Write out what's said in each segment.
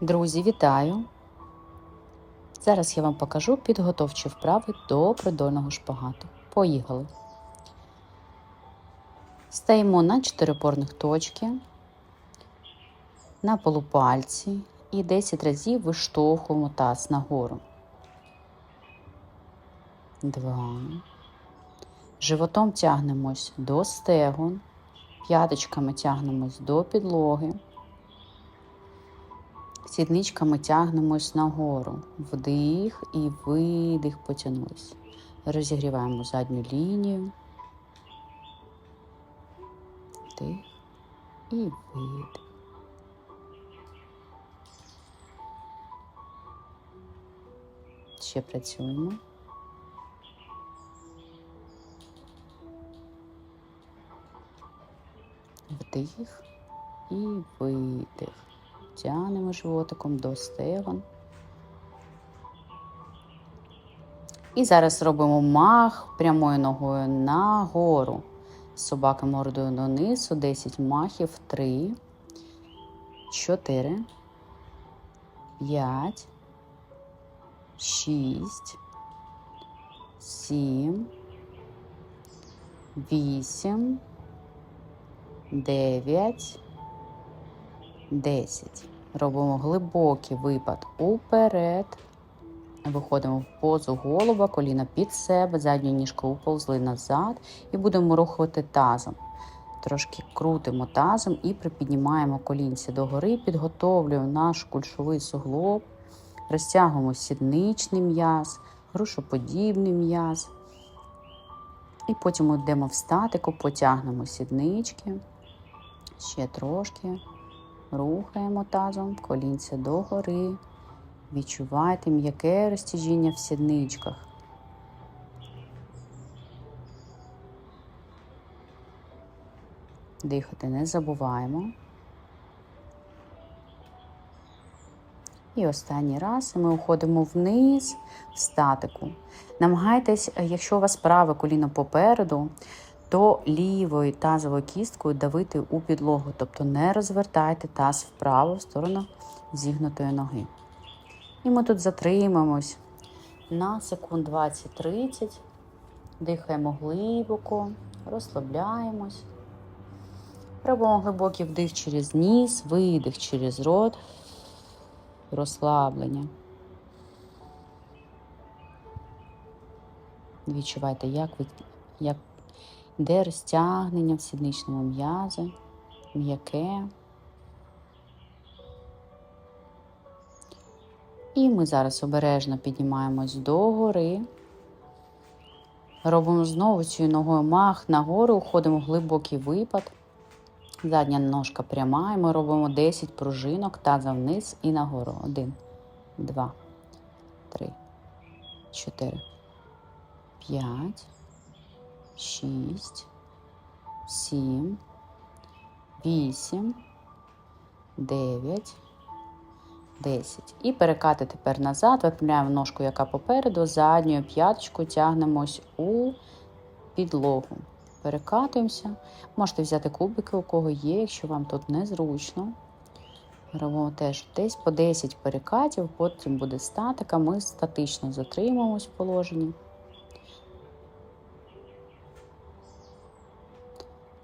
Друзі, вітаю! Зараз я вам покажу підготовчі вправи до придольного шпагату. Поїхали. Стаємо на чотирипорних точки, на полупальці і 10 разів виштовхуємо таз нагору. Два. Животом тягнемось до стегон, п'яточками тягнемось до підлоги. Сідничками тягнемось нагору. Вдих і видих потягнулись. Розігріваємо задню лінію. Вдих і видих. Ще працюємо. Вдих і видих. Тянемо животиком до стегон. І зараз робимо мах прямою ногою нагору. Собака мордою донизу, 10 махів, 3, 4, 5, 6, 7, 8, 9, 10. Робимо глибокий випад уперед. Виходимо в позу голуба, коліна під себе, задню ніжку уповзли назад і будемо рухати тазом. Трошки крутимо тазом і припіднімаємо колінці догори, підготовлюємо наш кульшовий суглоб, розтягуємо сідничний м'яз, грушоподібний м'яз. І потім йдемо в статику, потягнемо сіднички, ще трошки. Рухаємо тазом, колінця догори. Відчувайте м'яке розтяжіння в сідничках. Дихати не забуваємо. І останній раз ми уходимо вниз в статику. Намагайтесь, якщо у вас праве коліно попереду, то лівою тазовою кісткою давити у підлогу, тобто не розвертайте таз вправо в сторону зігнутої ноги. І ми тут затримаємось на секунд 20-30, дихаємо глибоко, розслабляємось. Робимо глибокий вдих через ніс, видих через рот, розслаблення. Відчувайте, як ви як Йде розтягнення в сідничному м'язі, м'яке. І ми зараз обережно піднімаємось догори. Робимо знову цією ногою мах нагору, уходимо в глибокий випад. Задня ножка пряма, і ми робимо 10 пружинок таза вниз і нагору. Один, два, три, чотири, п'ять шість, сім, вісім, дев'ять, десять. І перекати тепер назад, випрямляємо ножку, яка попереду, задньою п'яточкою тягнемось у підлогу. Перекатуємося. Можете взяти кубики, у кого є, якщо вам тут незручно. Робимо теж десь по 10 перекатів, потім буде статика, ми статично затримуємось в положенні.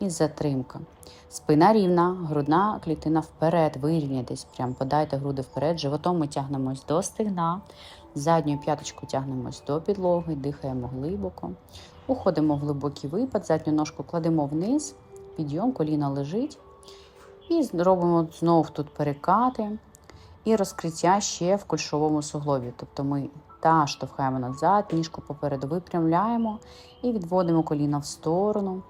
І затримка. Спина рівна, грудна клітина вперед, вирівняйтесь, прям подайте груди вперед, животом ми тягнемось до стегна, задньою п'яточку тягнемось до підлоги, дихаємо глибоко. Уходимо в глибокий випад, задню ножку кладемо вниз, підйом, коліно лежить. І робимо знову тут перекати і розкриття ще в кульшовому суглобі. Тобто ми та штовхаємо назад, ніжку попереду випрямляємо і відводимо коліно в сторону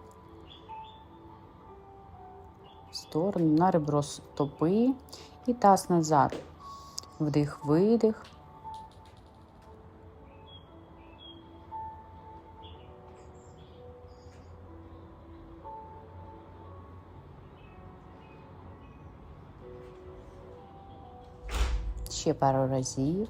сторону, на ребро стопи і таз назад. Вдих, видих. Ще пару разів.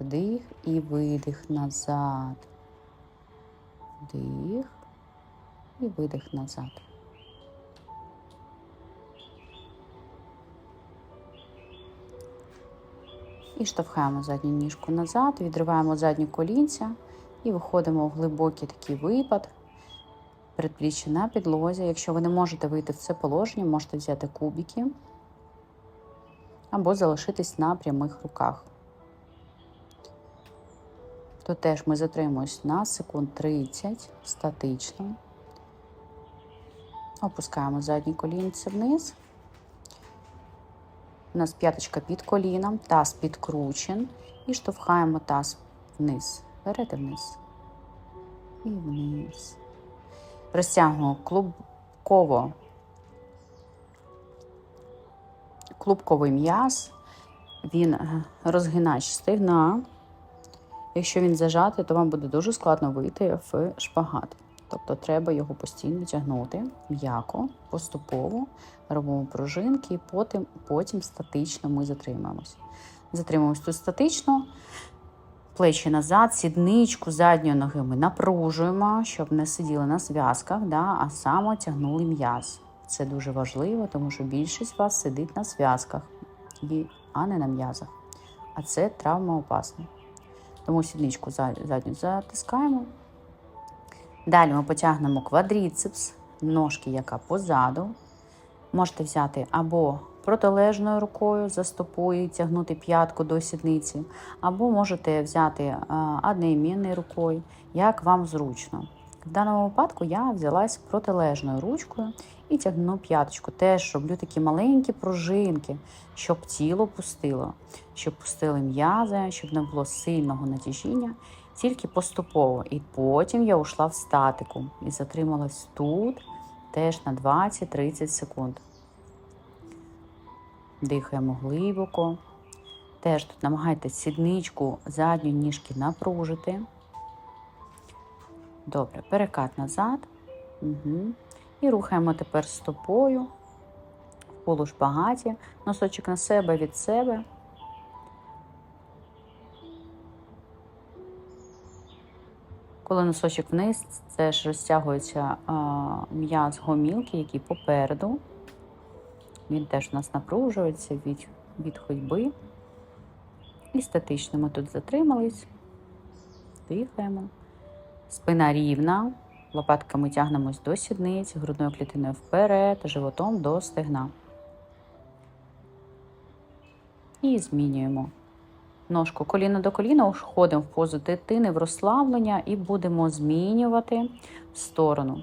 Вдих і видих назад вдих і видих назад. І штовхаємо задню ніжку назад, відриваємо задню колінця і виходимо в глибокий такий випад, передпліччя на підлозі. Якщо ви не можете вийти в це положення, можете взяти кубики або залишитись на прямих руках. То теж ми затримуємось на секунд 30 статично. Опускаємо задні колінці вниз. У нас п'яточка під коліном, таз підкручен. І штовхаємо таз вниз. І вниз. І вниз. Розтягуємо клубково. Клубковий м'яз. Він е, розгинає стегна. Якщо він зажатий, то вам буде дуже складно вийти в шпагат. Тобто треба його постійно тягнути м'яко, поступово робимо пружинки, і потім, потім статично ми затримаємось. Затримуємось тут статично, плечі назад, сідничку задньої ноги ми напружуємо, щоб не сиділи на зв'язках, да, а саме тягнули м'яз. Це дуже важливо, тому що більшість вас сидить на зв'язках, а не на м'язах. А це травмоопасно. Тому сідничку задню затискаємо. Далі ми потягнемо квадріцепс, ножки, яка позаду. Можете взяти або протилежною рукою за стопою і тягнути п'ятку до сідниці, або можете взяти одноімінною рукою, як вам зручно. В даному випадку я взялась протилежною ручкою і тягну п'яточку. Теж роблю такі маленькі пружинки, щоб тіло пустило, щоб пустили м'язи, щоб не було сильного натяжіння, тільки поступово. І потім я ушла в статику і затрималась тут теж на 20-30 секунд. Дихаємо глибоко. Теж тут намагайтесь сідничку задньої ніжки напружити. Добре, перекат назад. Угу. І рухаємо тепер стопою в полушпагаті, носочок на себе від себе. Коли носочок вниз, це ж розтягується м'яз гомілки, який попереду. Він теж у нас напружується від, від ходьби. І статично ми тут затримались, дихаємо. Спина рівна, лопатками тягнемось до сідниць, грудною клітиною вперед, животом до стегна. І змінюємо ножку коліно до коліна, входимо в позу дитини, в розслаблення і будемо змінювати сторону.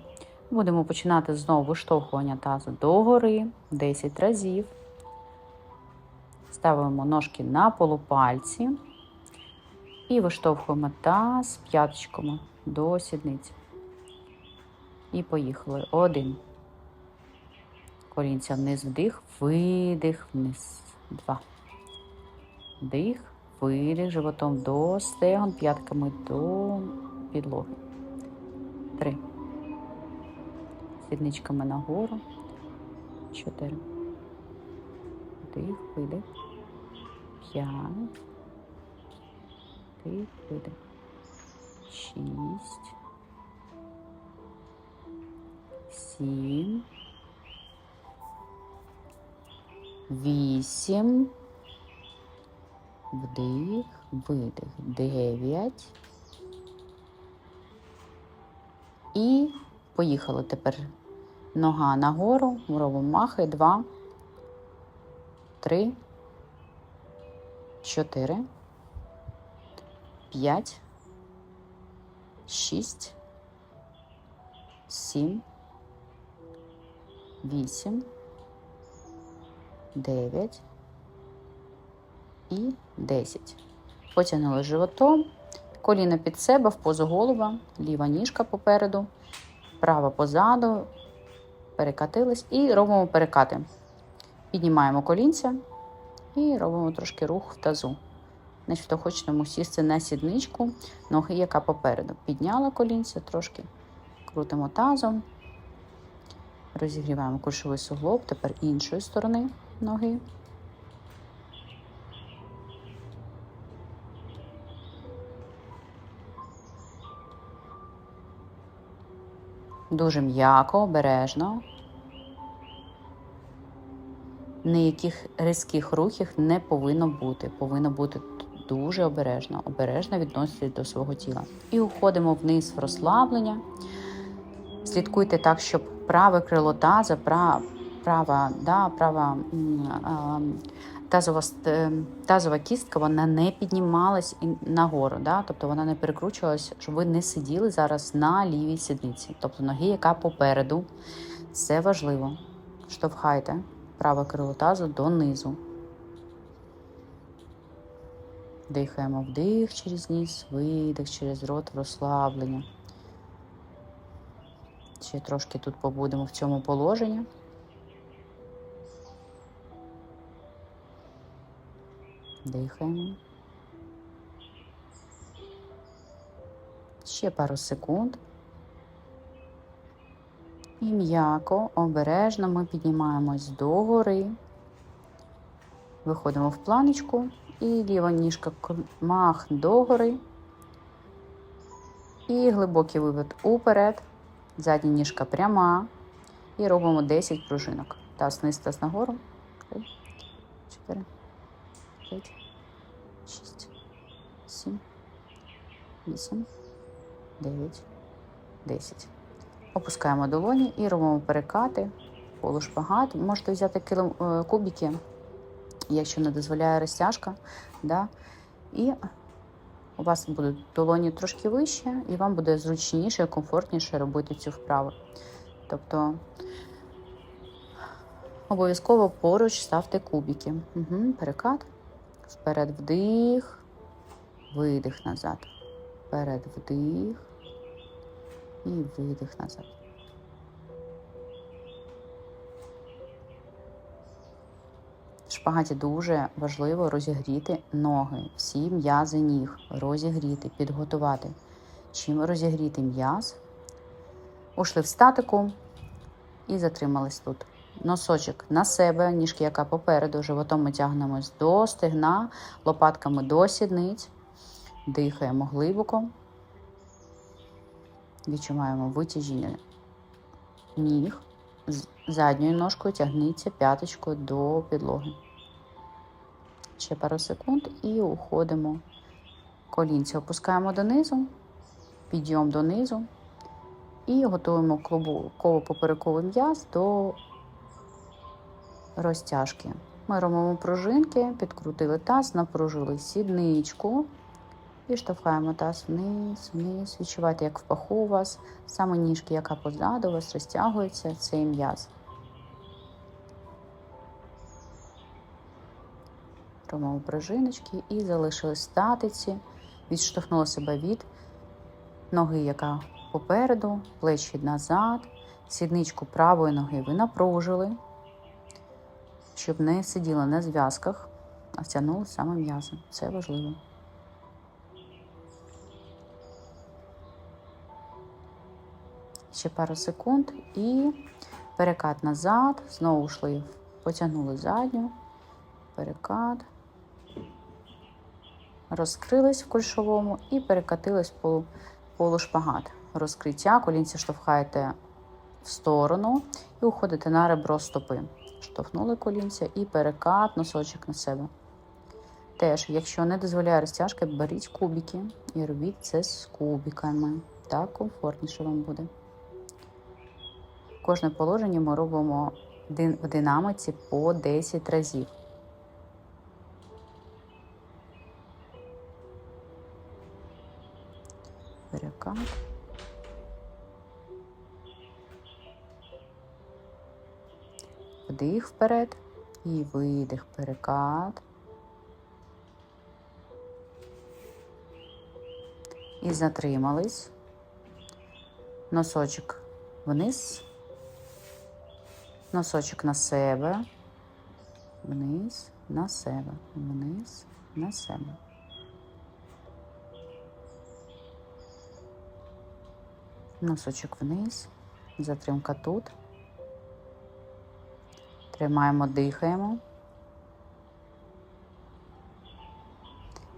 Будемо починати знову виштовхування тазу догори 10 разів. Ставимо ножки на полупальці і виштовхуємо таз п'яточками до сідниці. І поїхали. Один. Колінця вниз вдих, видих, вниз. Два. Вдих, видих, животом до стегон, п'ятками до підлоги. Три. Сідничками нагору. Чотири. Вдих, видих. П'ять. Вдих, видих. Шість. Сім. Вісім. Вдих, видих. Дев'ять. І поїхали тепер нога нагору. Робимо махи. Два. Три. Чотири. П'ять. Шість. Сім. Вісім. Дев'ять. І 10. Потягнули животом, коліна під себе в позу голуба, ліва ніжка попереду, права позаду, перекатились і робимо перекати. Піднімаємо колінця і робимо трошки рух в тазу. Значить, хочемо сісти на сідничку, ноги, яка попереду. Підняла колінця, трошки крутимо тазом, розігріваємо кульшовий суглоб, тепер іншої сторони ноги. Дуже м'яко, обережно. ніяких різких рухів не повинно бути. Повинно бути дуже обережно, обережно відноситись до свого тіла. І уходимо вниз в розслаблення. Слідкуйте так, щоб праве крило таза, права, да, права тазова, е, тазова кістка вона не піднімалась нагору, да? тобто вона не перекручувалась, щоб ви не сиділи зараз на лівій сідниці, тобто ноги, яка попереду. Це важливо. Штовхайте праве крило тазу донизу. Дихаємо вдих через ніс, видих через рот, розслаблення. Ще трошки тут побудемо в цьому положенні. Дихаємо. Ще пару секунд. І м'яко, обережно ми піднімаємось догори. Виходимо в планочку і ліва ніжка мах догори. І глибокий вивод уперед. Задня ніжка пряма. І робимо 10 пружинок. Таз вниз, таз нагору. 3, 4, 5, 6, 7, 8, 9, 10. Опускаємо долоні і робимо перекати, полушпагат. Можете взяти е, кубики, якщо не дозволяє розтяжка. Да? І у вас будуть долоні трошки вище, і вам буде зручніше, і комфортніше робити цю вправу. Тобто обов'язково поруч ставте кубики. Угу, перекат. Вперед вдих, видих назад. Вперед вдих і видих назад. Шпагаті дуже важливо розігріти ноги, всі м'язи ніг, розігріти, підготувати. Чим розігріти м'яз? Ушли в статику і затримались тут. Носочок на себе, ніжки, яка попереду, животом ми тягнемось до стегна, лопатками до сідниць. Дихаємо глибоко. Відчуваємо витяжіння ніг. Задньою ножкою тягніться п'яточкою до підлоги. Ще пару секунд і уходимо. Колінці опускаємо донизу, підйом донизу і готуємо клубоково поперековий м'яз до розтяжки. Ми робимо пружинки, підкрутили таз, напружили сідничку. І штовхаємо таз вниз, вниз. Відчувайте, як в паху у вас, саме ніжки, яка позаду вас розтягується, цей м'яз. Робимо пружиночки і залишили статиці. Відштовхнули себе від ноги, яка попереду, плечі назад, сідничку правої ноги ви напружили, щоб не сиділи на зв'язках, а втягнули саме м'язи. Це важливо. Ще пару секунд і перекат назад. Знову йшли, потягнули задню, перекат, розкрились в кульшовому і перекатились по полушпагат. Розкриття, колінці штовхаєте в сторону і уходите на ребро стопи. Штовхнули колінця і перекат, носочок на себе. Теж, якщо не дозволяє розтяжка, беріть кубики і робіть це з кубиками. Так комфортніше вам буде. Кожне положення ми робимо в динамиці по 10 разів. Перекат. Вдих вперед і видих, перекат. І затримались. Носочок вниз. Носочок на себе, вниз, на себе, вниз, на себе. Носочок вниз, затримка тут. Тримаємо, дихаємо.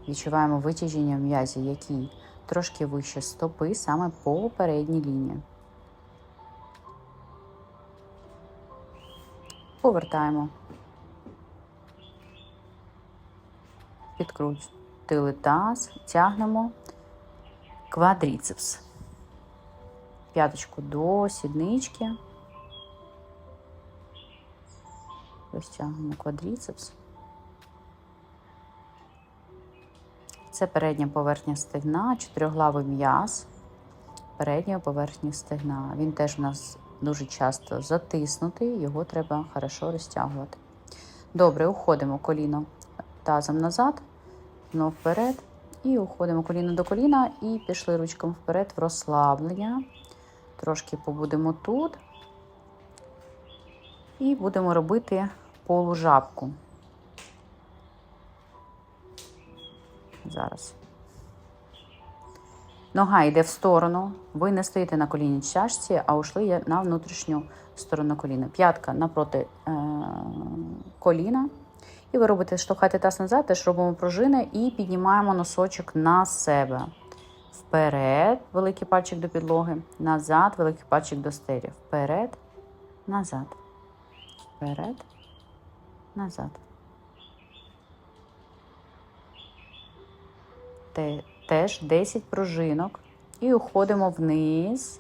Відчуваємо витяжіння в м'язі, які трошки вище стопи, саме по передній лінії. повертаємо, підкрутили таз, тягнемо квадріцепс. П'яточку до сіднички. Розтягнемо квадріцепс. Це передня поверхня стегна, чотириглавий м'яз передньої поверхні стегна. Він теж у нас дуже часто затиснутий, його треба хорошо розтягувати. Добре, уходимо коліно тазом назад, знов вперед. І уходимо коліно до коліна і пішли ручками вперед в розслаблення. Трошки побудемо тут. І будемо робити полужапку. Зараз. Нога йде в сторону. Ви не стоїте на коліні чашці, а ушли на внутрішню сторону коліна. П'ятка напроти е- коліна. І ви робите штовхати таз назад, теж робимо пружини і піднімаємо носочок на себе. Вперед, великий пальчик до підлоги. Назад, великий пальчик до стелі. Вперед, назад. Вперед, назад. Теж 10 пружинок. І уходимо вниз,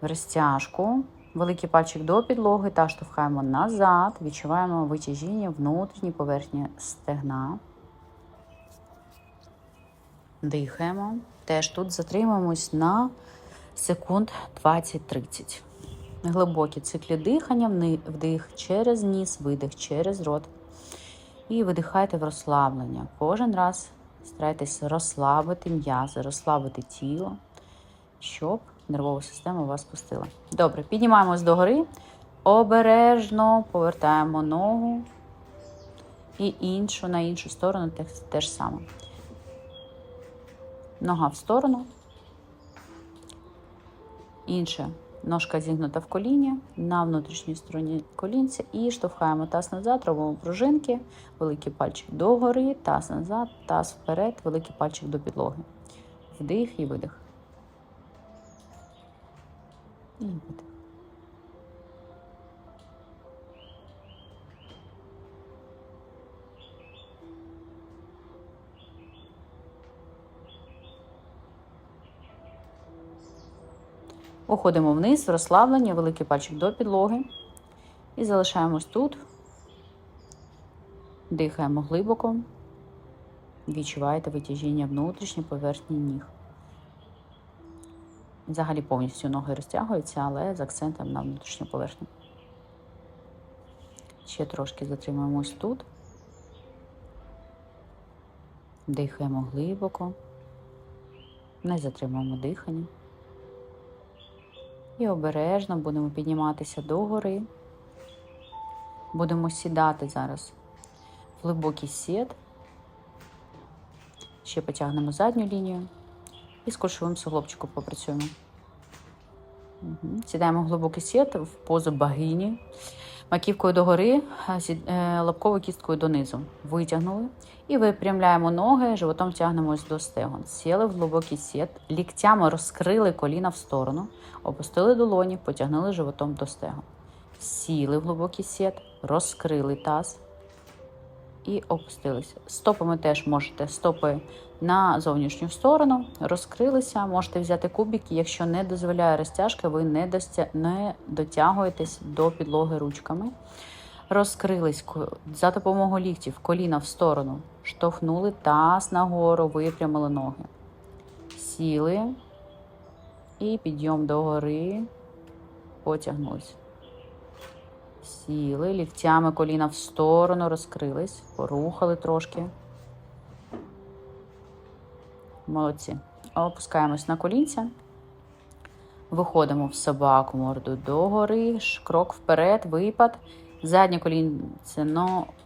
в розтяжку. Великий пальчик до підлоги та штовхаємо назад. Відчуваємо витяжіння внутрішньої поверхні стегна. Дихаємо. Теж тут затримуємось на секунд 20-30. Глибокі циклі дихання, вдих через ніс, видих через рот. І видихайте в розслаблення. Кожен раз старайтесь розслабити м'язи, розслабити тіло, щоб нервова система вас пустила. Добре, піднімаємось догори, обережно повертаємо ногу і іншу на іншу сторону те, ж саме. Нога в сторону. Інша ножка зігнута в коліні на внутрішній стороні колінця і штовхаємо таз назад, робимо пружинки, великий пальчик догори, таз назад, таз вперед, великий пальчик до підлоги. Вдих і видих. І видих. Уходимо вниз в розслаблення, великий пальчик до підлоги. І залишаємось тут. Дихаємо глибоко. Відчуваєте витяжіння внутрішньої поверхні ніг. Взагалі повністю ноги розтягуються, але з акцентом на внутрішню поверхню. Ще трошки затримуємось тут. Дихаємо глибоко. Не затримуємо дихання. І обережно будемо підніматися догори. Будемо сідати зараз в глибокий сід. Ще потягнемо задню лінію і з кошовим суглобчиком попрацюємо. Угу. Сідаємо в глибокий сід в позу богині. Маківкою догори, зі- е, лобковою кісткою донизу. Витягнули. І випрямляємо ноги, животом тягнемось до стегон. Сіли в глибокий сід, ліктями розкрили коліна в сторону, опустили долоні, потягнули животом до стегон. Сіли в глибокий сід, розкрили таз і опустилися. Стопами теж можете стопи на зовнішню сторону, розкрилися. Можете взяти кубики. Якщо не дозволяє розтяжка, ви не, не дотягуєтесь до підлоги ручками. Розкрились за допомогою ліктів, коліна в сторону, штовхнули таз нагору, випрямили ноги. Сіли і підйом догори, потягнулись. Сіли, ліктями коліна в сторону, розкрились, порухали трошки. Молодці. Опускаємось на колінця. Виходимо в собаку морду догори, крок вперед, випад. Заднє колінце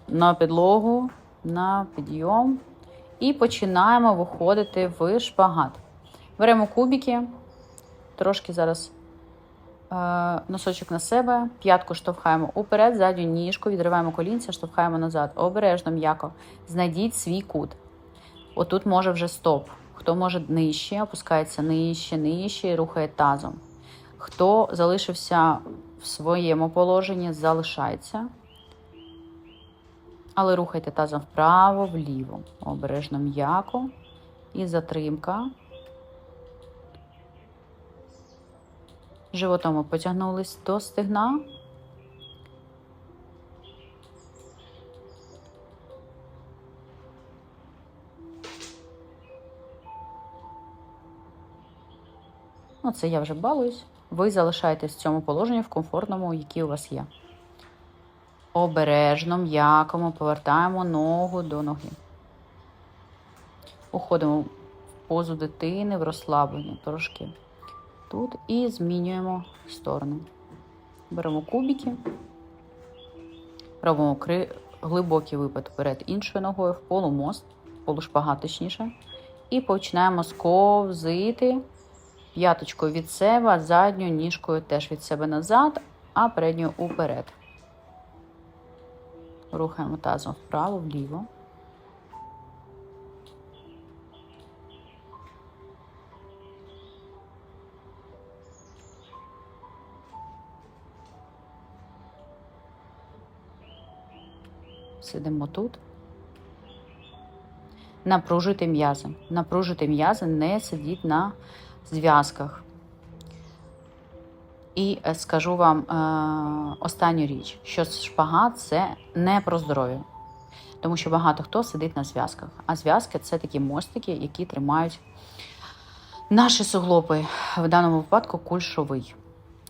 на, підлогу, на підйом. І починаємо виходити в шпагат. Беремо кубики, трошки зараз е, носочок на себе, п'ятку штовхаємо уперед, задню ніжку, відриваємо колінця, штовхаємо назад. Обережно, м'яко. Знайдіть свій кут. Отут може вже стоп. Хто може нижче, опускається нижче, нижче і рухає тазом. Хто залишився в своєму положенні, залишається. Але рухайте тазом вправо, вліво. Обережно м'яко. І затримка. Животом ми потягнулись до стегна. Ну, це я вже балуюсь. Ви залишаєтесь в цьому положенні в комфортному, який у вас є. Обережно, м'яко ми повертаємо ногу до ноги. Уходимо в позу дитини, в розслаблення трошки тут і змінюємо сторони. Беремо кубики, робимо кри... глибокий випад вперед іншою ногою, в полумост, полушпагат точніше. І починаємо сковзити п'яточкою від себе, задньою ніжкою теж від себе назад, а передньою уперед. Рухаємо тазом вправо, вліво. Сидимо тут. Напружити м'язи. Напружити м'язи, не сидіть на зв'язках. І е, скажу вам е, останню річ, що шпагат це не про здоров'я. Тому що багато хто сидить на зв'язках. А зв'язки це такі мостики, які тримають наші суглоби, в даному випадку кульшовий.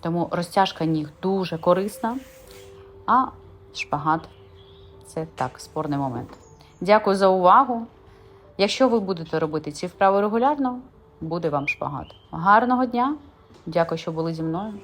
Тому розтяжка ніг дуже корисна, а шпагат це так, спорний момент. Дякую за увагу. Якщо ви будете робити ці вправи регулярно, буде вам шпагат. Гарного дня! Дякую, що були зі мною.